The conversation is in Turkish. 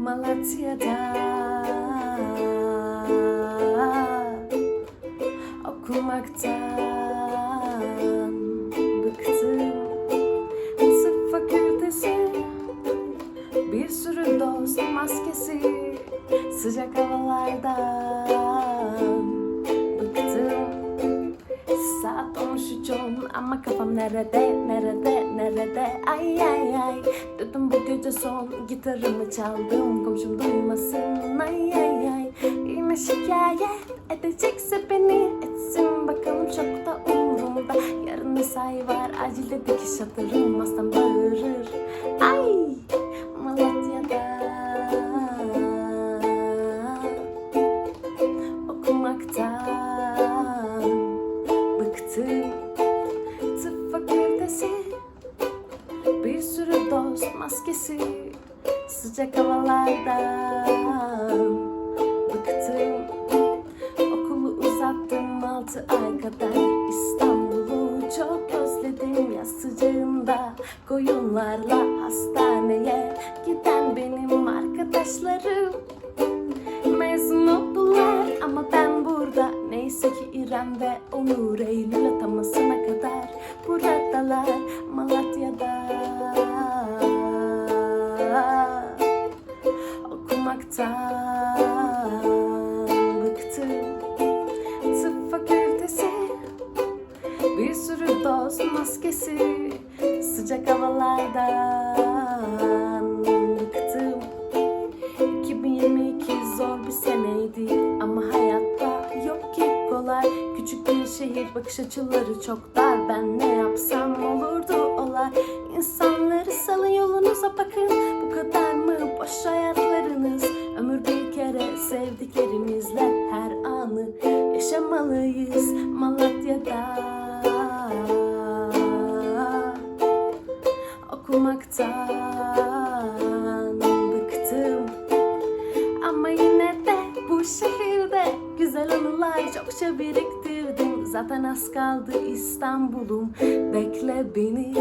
Malatya'da okumaktan bıktım. Tıp fakültesi bir sürü doz maskesi sıcak havalardan ama kafam nerede nerede nerede? Ay ay ay. Dedim bu gece son gitarımı çaldım. Komşum duymasın. Ay ay ay. Yine şikayet edecekse beni etsin. Bakalım çok da umurumda. Yarın mesai var. Acilde dikiş atarım. Hastam bağırır Ay maskesi Sıcak havalardan bıktım. Okulu uzattım altı ay kadar İstanbul'u çok özledim. Yaz sıcağında koyunlarla hastaneye Giden benim arkadaşlarım. Mezun oldular ama ben burada Neyse ki İrem ve Onur Eylül atamasına bir sürü doz maskesi Sıcak havalardan bıktım. 2022 zor bir seneydi ama hayatta yok ki kolay. Küçük bir şehir bakış açıları çok dar. Ben ne yapsam olurdu olay. İnsanları salın yolunuza bakın. Bu kadar mı boş hayatlarınız? Ömür bir kere sevdiklerimizle okumaktan bıktım. Ama yine de bu şehirde güzel anılar çokça biriktirdim. Zaten az kaldı İstanbul'um. Bekle beni